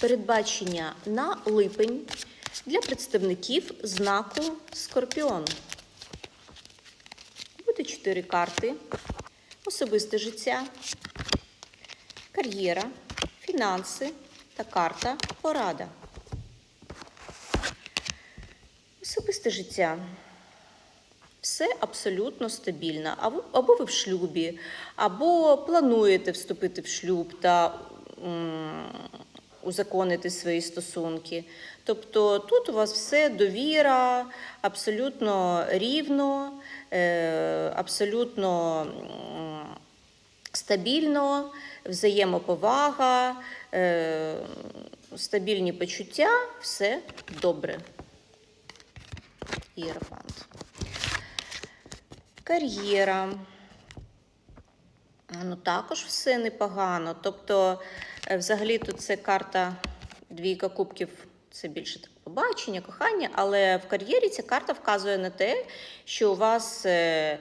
Передбачення на липень для представників знаку Скорпіон. Буде чотири карти: особисте життя, кар'єра, фінанси та карта порада. Особисте життя. Все абсолютно стабільно. Або, ви в шлюбі, або плануєте вступити в шлюб та узаконити свої стосунки. Тобто тут у вас все довіра, абсолютно рівно, е, абсолютно стабільно, взаємоповага, е, стабільні почуття, все добре. Іерофант. Кар'єра. Ну, також все непогано. Тобто, е, взагалі, тут це карта двійка кубків, це більше так побачення, кохання, але в кар'єрі ця карта вказує на те, що у вас е,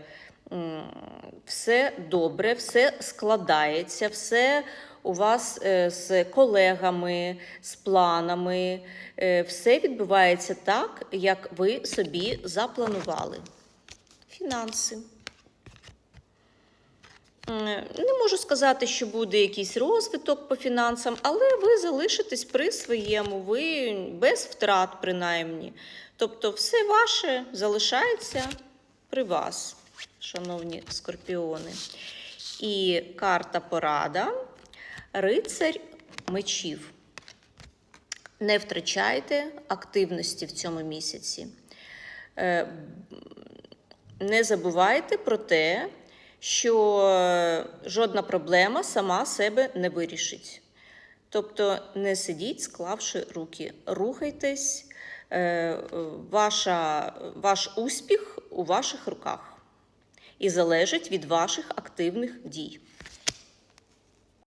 все добре, все складається, все у вас е, з колегами, з планами, все відбувається так, як ви собі запланували. Фінанси. М, Не можу сказати, що буде якийсь розвиток по фінансам, але ви залишитесь при своєму, ви без втрат, принаймні. Тобто, все ваше залишається при вас, шановні скорпіони. І карта порада рицарь мечів. Не втрачайте активності в цьому місяці. Е, не забувайте про те, що жодна проблема сама себе не вирішить. Тобто не сидіть, склавши руки, рухайтесь, е, ваша, ваш успіх у ваших руках і залежить від ваших активних дій.